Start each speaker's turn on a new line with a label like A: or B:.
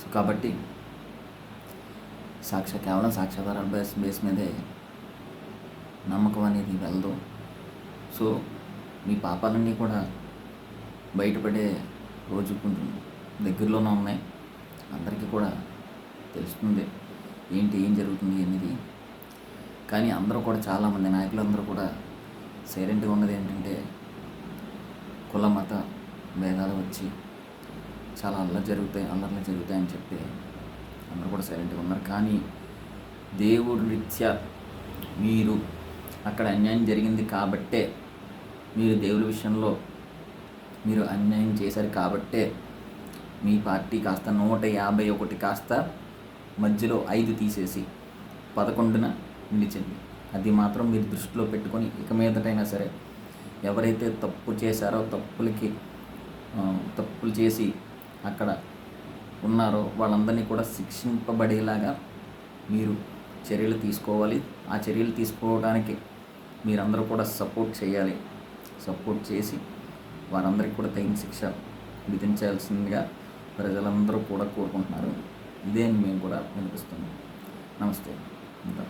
A: So కాబట్టి సాక్ష్య కేవలం సాక్ష్యాధారాల base base మీదే నమ్మకం అనేది వెళ్ళదు. సో మీ పాపాలన్నీ కూడా బయటపడే రోజు కొంచెం దగ్గరలోనే ఉన్నాయి. అందరికీ కూడా తెలుస్తుంది ఏంటి ఏం జరుగుతుంది అనేది. కానీ అందరూ కూడా చాలామంది నాయకులందరూ కూడా సైలెంట్గా ఉన్నది ఏంటంటే కుల మత భేదాలు వచ్చి చాలా అల్లరి జరుగుతాయి అల్లర్లు జరుగుతాయి. కూడా సైలెంట్గా ఉన్నారు. కానీ దేవుడి రీత్యా మీరు అక్కడ అన్యాయం జరిగింది కాబట్టే మీరు దేవుడి విషయంలో మీరు అన్యాయం చేశారు కాబట్టే మీ పార్టీ కాస్త నూట యాభై ఒకటి కాస్త మధ్యలో ఐదు తీసేసి పదకొండున నిలిచింది. అది మాత్రం మీరు దృష్టిలో పెట్టుకొని ఇక మీదటైనా సరే ఎవరైతే తప్పు చేశారో తప్పులకి తప్పులు చేసి అక్కడ ఉన్నారో వాళ్ళందరినీ కూడా శిక్షింపబడేలాగా మీరు చర్యలు తీసుకోవాలి. ఆ చర్యలు తీసుకోవడానికి మీరందరూ కూడా సపోర్ట్ చేయాలి. సపోర్ట్ చేసి వారందరికీ కూడా తగిన శిక్ష విధించాల్సిందిగా ప్రజలందరూ కూడా కోరుకుంటున్నారు. ఇదే మేము కూడా వినిపిస్తున్నాం. నమస్తే. ఉంటాం.